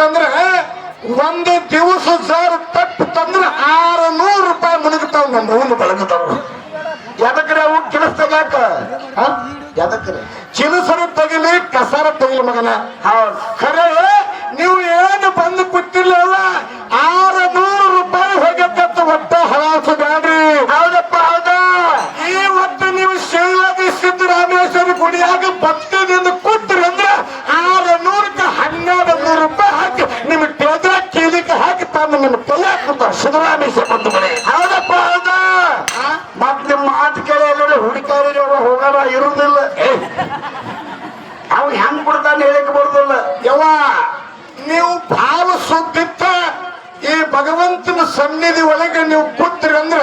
ಯಾಕಂದ್ರೆ ಒಂದು ದಿವಸ ಸರ್ ತಪ್ಪು ತಂದ್ರೆ ಆರು ನೂರು ರೂಪಾಯಿ ಮುಳುಗುತ್ತಾವ ನಮ್ಮ ಒಂದು ಬಳಗದವ್ರು. ಎದಕ್ರೆ ಅವು ಕೆಲಸ ಯಾಕ ಎದಕ್ರೆ? ಚಿಲಸರ ತೆಗಿಲಿ ಕಸರ ತೆಗಿಲಿ ಮಗನ. ಹೌದು. ಖರೆ ನೀವು ಏನು ಬಂದು ಕೂತಿರ್ಲಿಲ್ಲ ಆರು ನೂರು ರೂಪಾಯಿ ಹೋಗತ್ತ ಒಟ್ಟ ಹರಾಸು ಬ್ಯಾಡ್ರಿ. ಹೌದಪ್ಪ ಹೌದಾ? ಇವತ್ತು ನೀವು ಶಿವಯೋಗಿ ಸಿದ್ದರಾಮೇಶ್ವರ ಗುಡಿಯಾಗ ಭಕ್ತದಿಂದ ಕೂತ್ರಿ ಅಂದ್ರೆ ಆರು ನೂರಕ್ಕೆ ಹನ್ನೆರಡು ನೂರು ರೂಪಾಯಿ ಹಾಕಿ ನಿಮ್ಮ ಟೇದ್ರ ಕೀಲಿಕ್ಕೆ ಹಾಕಿ ತಂದು ನಿಮ್ಮ ಕೈ ಹಾಕ್ತಾರೆ ಸಿದ್ದರಾಮೇಶ್ವರ ಬಂದು ಮನೆ ಹೌದಪ್ಪ ಹೌದಾ ಮತ್ ನಿಮ್ಮ ಮಾತು ಕೇಳಿ ಎಲ್ಲೆಲ್ಲ ಹುಡುಕಾರಿ ಹೋಗಾರ ಇರುವುದಿಲ್ಲ ಅವ್ ಹೆಂಗ್ ಬಿಡ್ತಾನೆ ಹೇಳಕ್ ಬರುದಿಲ್ಲ. ಯವ್ವ ನೀವು ಭಾವ ಸುದ್ದಿತ್ತ ಈ ಭಗವಂತನ ಸನ್ನಿಧಿ ಒಳಗೆ ನೀವು ಕೂತ್ರಿ ಅಂದ್ರೆ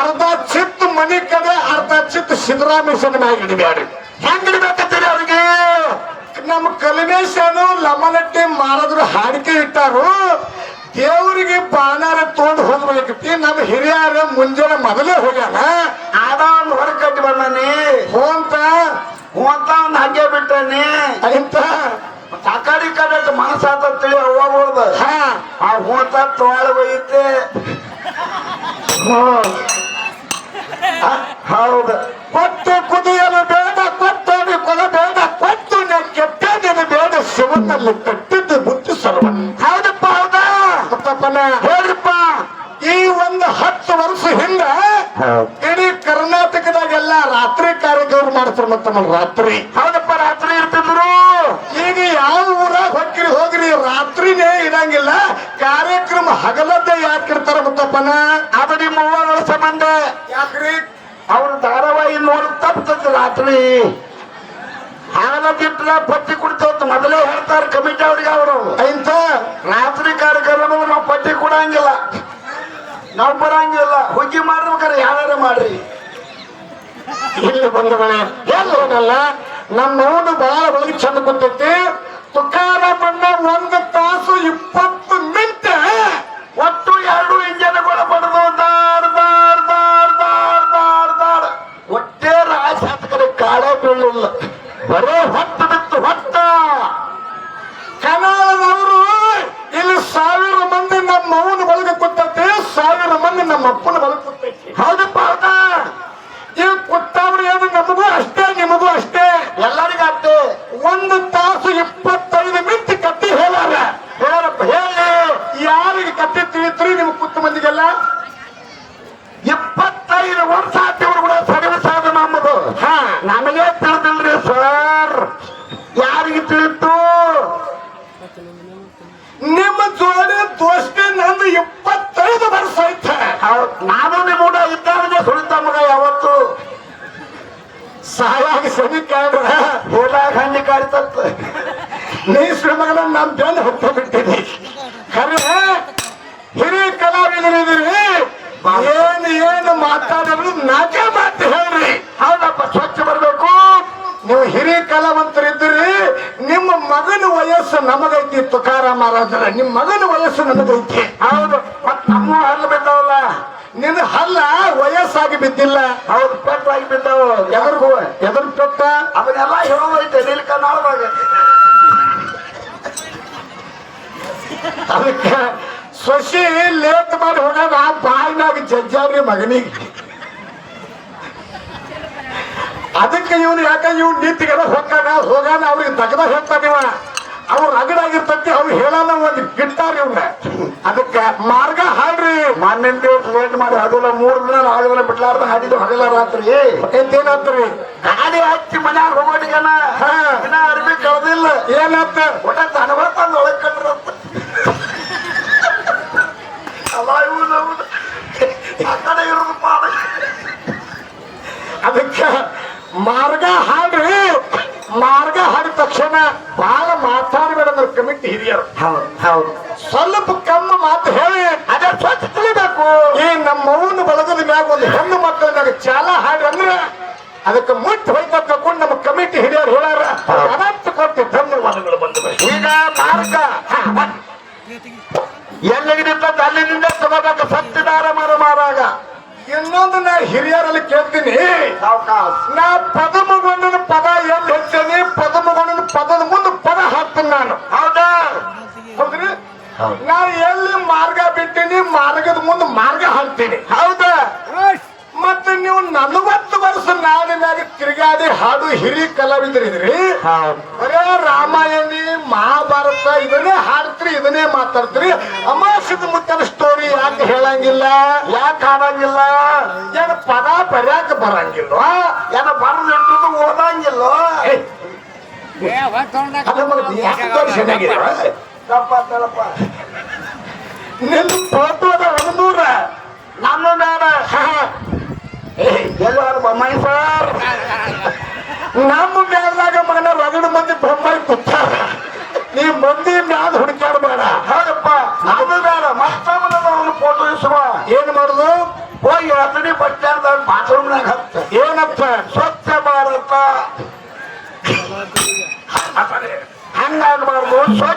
ಅರ್ಧ ಚಿತ್ತ ಮನೆ ಕಡೆ ಅರ್ಧ ಚಿತ್ತ ಸಿದ್ದರಾಮೇಶ್ವರ ಮ್ಯಾಗ ಇಡಬೇಡ್ರಿ. ಹೆಂಗ್ ಇಡ್ಬೇಕಂತೀರಿ ಅವ್ರಿಗೆ? ನಮ್ಮ ಕಲಿನೇಶನು ಲಮಲಟ್ಟಿ ಮಾರದ್ರು ಹಾಡಿಕೆ ಇಟ್ಟಾರು. ದೇವರಿಗೆ ಬಾನಾರ ತಗೊಂಡು ಹೋಗ್ಬೇಕತಿ ನಮ್ಮ ಹಿರಿಯರ ಮುಂಜಾನೆ ಮೊದಲೇ ಹೋಗ್ಯಾನ ಆದ ಒಂದು ಹೊರ ಕಟ್ಟಿ ಬಂದಾನೆ ಹೋಂತ ಅಂತ ಒಂದ್ ಹಂಗೆ ಬಿಟ್ಟಾನೆ ಇಂತ ಆ ಕಡೆ ಮನಸ್ಸಾತ ತಿಳಿ ಹಾ. ಆ ಹೂತ ತೋಳ ಬೈತೆ. ಹೌದು. ಕೊಟ್ಟು ಕುದಿಯಲು ಬೇಡ ಕೊಟ್ಟೋಡಿ ಕೊಲ ಬೇಡ ಕೊಟ್ಟು ನಾನು ಕೆಟ್ಟದೇನು ಬೇಡ ಶಿವನಲ್ಲಿ ಕಟ್ಟಿದ್ದು ಬುದ್ಧಿ ಸರ್ವ. ಹೌದಪ್ಪ ಹೌದಾ? ಗೊತ್ತಪ್ಪನ ಹೇಳ್ರಿಪ್ಪ. ಈ ಒಂದು ಹತ್ತು ವರ್ಷ ಹಿಂದ ಇಡೀ ಕರ್ನಾಟಕದಾಗೆಲ್ಲ ರಾತ್ರಿ ಕಾರ್ಯಕ್ರಮ ಮಾಡ್ತಾರೆ ಮತ್ತೆ ರಾತ್ರಿ. ಹೌದಪ್ಪ ರಾತ್ರಿ. ಕಾರ್ಯಕ್ರಮ ಯಾಕೆ ಇರ್ತಾರ ಮುತ್ತಪ್ಪನ ಅದು ನಿಮ್ಮ ಅವ್ವಗಳ ಸಂಬಂಧ. ಯಾಕ್ರಿ? ಅವ್ರ ಧಾರಾವಾಹಿ ನೋಡಿ ತಪ್ತದ ರಾತ್ರಿ. ಬಿಟ್ರ ಪಟ್ಟಿ ಕುಡಿತಂತ ಮೊದಲೇ ಹೇಳ್ತಾರೆ ಕಮಿಟಿ ಅವ್ರಿಗೆ ಅವರು. ಇಂಥ ರಾತ್ರಿ ಕಾರ್ಯಕ್ರಮ ನಾವು ಪಟ್ಟಿ ಕೊಡಂಗಿಲ್ಲ. ನಾವು ಬರಂಗಿಲ್ಲ. ಹುಗ್ಗಿ ಮಾಡ್ಬೇಕಾರೆ ಯಾರು ಮಾಡ್ರಿ. ಇಲ್ಲಿ ಬಂದವಳೆ ಎಲ್ಲೋನಲ್ಲ ನಮ್ಮ ಅವನು ಬಹಳ ಒಳಗೆ ಚಂದ ಕುಂತೈತಿ. ತುಕಾರ ಬಂದ ಒಂದು ತಾಸು ಇಪ್ಪತ್ತು ಬರೇ ಹೊತ್ತು ಬಿತ್ತು ಹೊತ್ತ. ಕನ್ನಡದವರು ಇಲ್ಲಿ ಸಾವಿರ ಮಂದಿ ನಮ್ಮ ಅವನ ಬಳಗ ಕೊಟ್ಟಂತೆ ಸಾವಿರ ಮಂದಿ ನಮ್ಮ ಅಪ್ಪನ ಬಳಗ ಹೌದಪ್ಪ ಹೌದಾ. ಈ ಕೊಟ್ಟವ್ರು ಏನು ನಮಗೂ ಅಷ್ಟೇ ನಿಮಗೂ ಅಷ್ಟೇ. ಎಲ್ಲರಿಗೂ ಅಷ್ಟೇ ಒಂದು ತಾಸು ಇಪ್ಪತ್ತೈದು ಮಿನಿಟ್ ಕಟ್ಟಿ ಹೇಳಾರ. ಹೇಳಪ್ಪ ಹೇಳಿ. ಯಾರಿಗೆ ಕಟ್ಟಿ ತಿಳಿತ್ರಿ ನಿಮ್ ಕುತ್ತ ಮಂದಿಗೆಲ್ಲ? ಸರ್ ಯಾರಿಗೆ ತಿಳಿತು? ನಿಮ್ಮ ಜೋಡಿ ದೋಸ್ತಿ ನಂದು ಇಪ್ಪತ್ತೈದು ವರ್ಷ ಐತೆ. ನಾನು ನಿಮ್ಮ ಊಟ ಇದ್ದಾಗ ಸುಳಿತ ಮಗ ಯಾವತ್ತು? ಸಾಯಾಗಿ ಸನಿಕಾಡ್ರ ಹೋದಾಗ ಹಣ್ಣಿ ಕಾಡ್ತಂತ ನೀ ಶ್ರೀಮಗನ ನಮ್ ಬೆನ್ನು ಹೊತ್ತು ಬಿಟ್ಟಿದ್ದಿ ಖರೆ ಹಿರಿಯ ಕಲಾವಿದರಿದ್ದೀರಿ ಏನ್ ಏನು ಮಾತಾಡಿದ್ರು ನಾಚೇ ಮಾತು ಹೇಳ್ರಿ. ಹೌದಪ್ಪ. ನೀವು ಹಿರಿಯ ಕಲಾವಂತರಿದ್ದೀರಿ ನಿಮ್ಮ ಮಗನ ವಯಸ್ಸು ನಮಗೈತಿ ತುಕಾರ ಮಹಾರಾಜರ. ನಿಮ್ಮ ಮಗನ ವಯಸ್ಸು ನಮಗೈತಿ. ಹೌದು. ಮತ್ ನಮ್ಮ ಹಲ್ಲು ಬಿದ್ದಾವಲ್ಲ? ನಿನ್ನ ಹಲ್ಲ ವಯಸ್ಸಾಗಿ ಬಿದ್ದಿಲ್ಲ. ಅವ್ರ ಪೆಟ್ಟಾಗಿ ಬಿದ್ದಾವ. ಎದುರು ಎದುರು ಪೆಟ್ಟ? ಅವನ್ನೆಲ್ಲ ಹೇಳೋದೈತೆ ನೀಲ್ಕ ನಾಳದಾಗ ಅದಕ್ಕೆ ಸೊಸಿ ಲೇಟ್ ಮಾಡಿ ಹೋಗೋದ ಬಾಯಿನಾಗ ಜಜ್ಜಾವ್ರಿ ಮಗನಿಗೆ. ಅದಕ್ಕೆ ಇವನು ಯಾಕ ಇವ್ ನಿಂತಿಗೆಲ್ಲ ಹೋಗಾನ ಹೋಗಾನ? ಅವ್ರಿಗೆ ತಗದ ಹೇಳ್ತಾನಿವ ಅವ್ರು ರಗಡಾಗಿರ್ತೈತಿ ಅವ್ರು ಹೇಳಲ್ಲ ಒಂದು ಗಿಟ್ಟಾರ ಇವ್ನ. ಅದಕ್ಕೆ ಮಾರ್ಗ ಹಾಡ್ರಿ. ಮಾನ್ಯನ್ ದಿವಸ ಲೇಟ್ ಮಾಡಿ ಹಗಲ ಮೂರು ದಿನ ದಿನ ಬಿಡ್ಲಾರ್ದ ಹಾಡಿದ್ದು ಹಗಲ ರಾತ್ರಿ. ಎಂತೇನಂತ್ರಿ ಗಾಡಿ ಹಚ್ಚಿ ಮನ್ಯಾಗ ಹೋಗೋಟಿಗನ ಹಾ. ದಿನ ಅರ್ಬಿ ಕಳ್ದಿಲ್ಲ. ಏನಂತ? ಒಟ್ಟ ತನಗ ತಂದು ಒಳಗ್ ಕಟ್ರಂತ ಅಲ್ಲ ಇವು ನಮ್ದು ಆ ಕಡೆ ಇರೋದು ಪಾಡ ಅದಕ್ಕೆ ಮಾರ್ಗ ಹಾಡ್ರಿ ಮಾರ್ಗ ಹಾಡಿದ ತಕ್ಷಣ ಬಹಳ ಮಾತಾಡ್ಬೇಡ ಅಂದ್ರೆ ಹಿರಿಯರು. ಹೌದು ಹೌದು. ಸ್ವಲ್ಪ ಕಮ್ಮ ಮಾತು ಹೇಳಿ ಅದರ ಸ್ವಚ್ಛ ತಿಳಿಬೇಕು ಈ ನಮ್ಮ ಮೌನ ಬಳಗದ ಮ್ಯಾಗ ಒಂದು ಹೆಣ್ಣು ಮಕ್ಕಳ ಮ್ಯಾಗ ಚಾಲ ಹಾಡಿ ಅಂದ್ರೆ ಅದಕ್ಕೆ ಮುಟ್ಟು ಹೋಯ್ತಾ ತಕೊಂಡು ನಮ್ಮ ಕಮಿಟಿ ಹಿರಿಯರು ಹೇಳಾರ ಅನಂತ ಕೊಟ್ಟು ಧನ್ಯವಾದಗಳು ಬಂದು ಈಗ ಮಾರ್ಗ. ಎಲ್ಲಿಗೆ ಅಲ್ಲಿಂದ ತಗೋಬೇಕು ಸತ್ತಿದಾರ ಮರ ಮಾರಾಗ. ಇನ್ನೊಂದು ನಾ ಹಿರಿಯರಲ್ಲಿ ಕೇಳ್ತೀನಿ. ನಾ ಪದ ಮಗುವನ್ನ ಹೆಚ್ಚೇನಿ ಮಾರ್ಗ ಹೌದಾ? ಮತ್ತೆ ನೀವು ನಲವತ್ತು ವರ್ಷ ನಾಡಿನಾಗ ತಿರುಗಾಡಿ ಹಾಡು ಹಿರಿ ಕಲಾವಿದರಿದ್ರಿ. ಹೌದು. ಬರೇ ರಾಮಾಯಣಿ ಮಹಾಭಾರತ ಇದನ್ನೇ ಹಾಡ್ತ್ರಿ ಇದನ್ನೇ ಮಾತಾಡ್ತ್ರಿ. ಅಮಾಸದ ಮುತ್ತನ ಸ್ಟೋರಿ ಯಾಕೆ ಹೇಳಂಗಿಲ್ಲ? ಯಾಕೆ ಹಾಡಂಗಿಲ್ಲ? ಏನ್ ಪದ ಬರ್ಯಾಕ ಬರಂಗಿಲ್ಲ? ಏನ ಬರ್ದಿಟ್ಟದು ಓದಂಗಿಲ್ಲ? ಏ, ಅಲ್ಲ ಮತ್ತೆ ಹೋಗಿ ಅತಡಿ ಬಸ್ ಸ್ಟ್ಯಾಂಡ್ ಬಾತ್ರೂಮ್ನಾಗ ಹತ್ತ ಏನಪ್ಪ ಸ್ವಚ್ಛ ಭಾರತ ಹಂಗಾಗ್ಬಾರ್ದು ಸ್ವಚ್ಛ ಆಡ್ತಿ